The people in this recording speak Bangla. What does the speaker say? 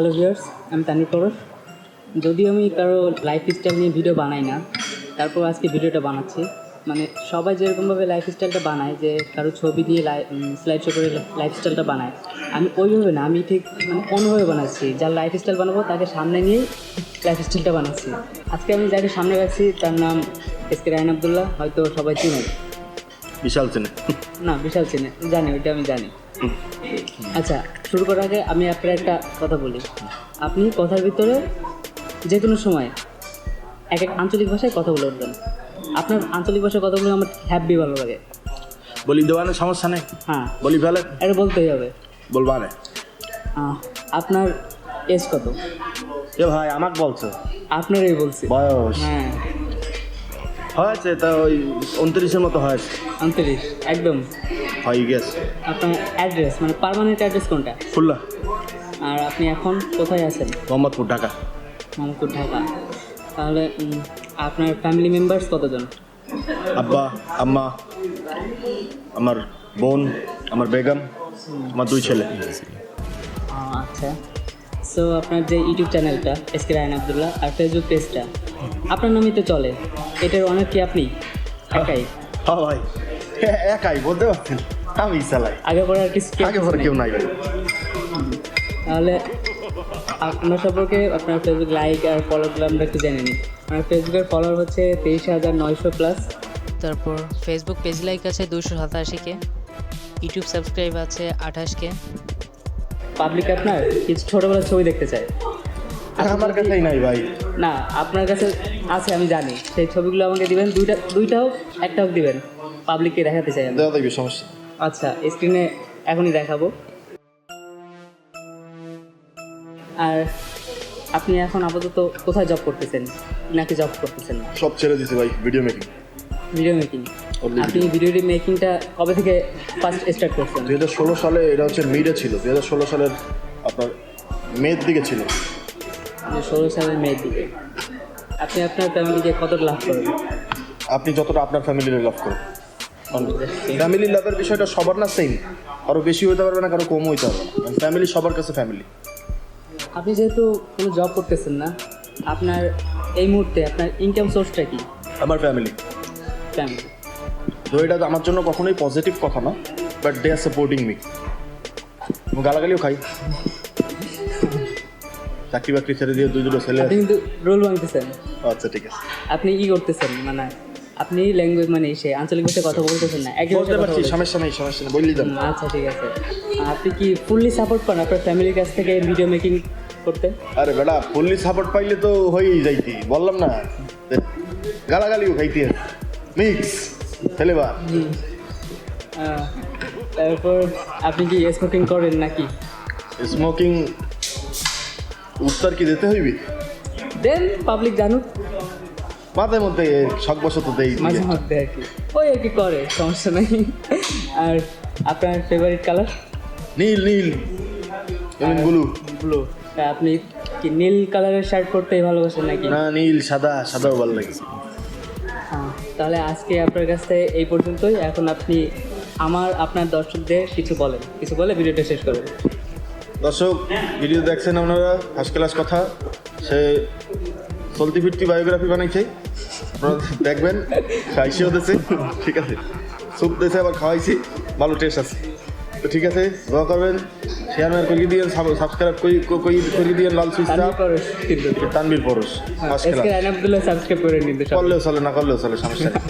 হ্যালো ভিউয়ার্স আমি তানির পরশ যদিও আমি কারও লাইফ স্টাইল নিয়ে ভিডিও বানাই না তারপর আজকে ভিডিওটা বানাচ্ছি। মানে সবাই যেরকমভাবে লাইফ স্টাইলটা বানায় যে কারও ছবি দিয়ে স্লাইড শো করে লাইফ স্টাইলটা বানায় আমি ওইভাবে না আমি ঠিক মানে অন্যভাবে বানাচ্ছি। যার লাইফ স্টাইল বানাবো তাকে সামনে নিয়েই লাইফ স্টাইলটা বানাচ্ছি। আজকে আমি যাকে সামনে রাখছি তার নাম এস কে রায়ন আবদুল্লাহ হয়তো সবাই চিনেন। বিশাল চেনে। না বিশাল চিনে জানি ওইটা আমি জানি। আচ্ছা শুরু করার আগে আমি আপনার একটা কথা বলি। আপনি কথার ভিতরে যে কোনো সময় এক এক আঞ্চলিক ভাষায় কথা বলে উঠবেন। আপনার আঞ্চলিক ভাষায় কথা বলে আমার হ্যাপি ভালো লাগে। বলি দেওয়ানে সমস্যা নেই? হ্যাঁ। বলি ফেলে। এটা বলতেই হবে। বলবা রে আপনার এজ কত? এ ভাই আমাকে বলছো? আপনারই বলছি। বয়স? হ্যাঁ। হয়েছে তা ওই উনত্রিশের মতো হয়েছে। উনত্রিশ একদম। হয়ে গেছে আপনার অ্যাড্রেস মানে পার্মানেন্ট অ্যাড্রেস কোনটা? খুললা আর আপনি এখন কোথায় আছেন? মোহাম্মদপুর ঢাকা। মোহাম্মদপুর ঢাকা। তাহলে আপনার ফ্যামিলি মেম্বার্স কতজন? আব্বা আম্মা আমার বোন আমার বেগম আমার দুই ছেলে। আচ্ছা। সো আপনার যে ইউটিউব চ্যানেলটা এস কে রায়ন আবদুল্লাহ আর ফেসবুক পেজটা আপনার নামই তো চলে। এটার অনেক কি আপনি? একাই? হ্যাঁ ভাই। একাই বলতে পারছেন। আমি চালাই আগে পরে আর কিছু আগে পরে কেউ নাই ভাই। তাহলে আপনার সম্পর্কে আপনার ফেসবুক লাইক আর ফলোগুলো আমরা একটু জেনে নিই। আমার ফেসবুকের ফলোয়ার হচ্ছে তেইশ হাজার নয়শো প্লাস তারপর ফেসবুক পেজ লাইক আছে দুশো সাতাশিকে। ইউটিউব সাবস্ক্রাইব আছে আঠাশকে। পাবলিক আপনার কিছু ছোটোবেলার ছবি দেখতে চায়। আমার কাছেই নাই ভাই। না আপনার কাছে আছে আমি জানি। সেই ছবিগুলো আমাকে দিবেন দুইটা দুইটা হোক একটা হোক দিবেন। পাবলিককে দেখাতে চাই আমি। দেখবি সমস্যা আচ্ছা স্ক্রিনে এখনই দেখাবো। আর আপনি এখন আপাতত কোথায় জব করতেছেন? নাকি জব করতেছেন না? সব ছেড়ে দিছে ভাই ভিডিও মেকিং ভিডিও মেকিং আপনি ভিডিও মেকিংটা কবে থেকে ফার্স্ট স্টার্ট করছেন? দুই হাজার ষোলো সালে এটা হচ্ছে মিডে ছিল দুই হাজার ষোলো সালের আপনার মেয়ের দিকে ছিল। ষোলো সালের মেয়ের দিকে। আপনি আপনার ফ্যামিলিকে কত লাভ করেন? আপনি যতটা আপনার ফ্যামিলির লাভ করেন। ফ্যামিলি লাভের বিষয়টা সবার না সেম কারও বেশি হইতে পারবে না কারও কম হইতে পারবে না। ফ্যামিলি সবার কাছে ফ্যামিলি আপনি যেহেতু কোনো জব করতেছেন না আপনার এই মুহূর্তে আপনার ইনকাম সোর্সটা কি? আমার ফ্যামিলি ফ্যামিলি তো এটা আমার জন্য কখনোই পজিটিভ কথা না but they are supporting me গালাগালিও খাই। চাকরি বাকরি ছেড়ে দিয়ে দুই দুটো ছেলে কিন্তু রোল ভাঙতেছেন। আচ্ছা ঠিক আছে। আপনি কি করতেছেন? মানে আপনি ল্যাঙ্গুয়েজ মানে সে আঞ্চলিক ভাষায় কথা বলতেছেন না একই বলতে পারছি সমস্যা নেই সমস্যা নেই বললি দেন আচ্ছা ঠিক আছে। আপনি কি ফুললি সাপোর্ট করেন আপনার ফ্যামিলির কাছ থেকে ভিডিও মেকিং করতে? আরে বেটা ফুললি সাপোর্ট পাইলে তো হয়েই যাইতি বললাম না। গালাগালিও খাইতে মিক্স আহ, তারপর আপনি কি স্মোকিং করেন নাকি? স্মোকিং উত্তর কি দিতে হইবি? দেন পাবলিক জানুক। মাঝে মধ্যে শখ বসত দেই মাঝে মধ্যে আর কি। ওই আর কি করে সমস্যা নেই। আর আপনার ফেভারিট কালার নীল নীল। ব্লু ব্লু আপনি কি নীল কালারের শার্ট পরতেই ভালোবাসেন নাকি? না নীল সাদা সাদাও ভালো লাগে। হ্যাঁ, তাহলে আজকে আপনার কাছ থেকে এই পর্যন্তই। এখন আপনি আমার আপনার দর্শকদের কিছু বলেন। কিছু বলে ভিডিওটা শেষ করবেন। দর্শক ভিডিও দেখছেন আপনারা ফার্স্ট ক্লাস কথা। সে চলতি ফিরতি বায়োগ্রাফি বানাইছে আপনারা দেখবেন খাইছেও দিয়েছে ঠিক আছে। স্যুপ দিয়েছে আবার খাওয়াইছি। ভালো টেস্ট আছে। তো ঠিক আছে দোয়া করবেন। শেয়ার মেয়ার করিয়ে দিয়ে সাবস্ক্রাইব করি করি- করিয়ে দিয়ে লাল সুইচটা। তানবির পরশ সাবস্ক্রাইব করে নিন করলেও চলে না করলেও চলে সমস্যা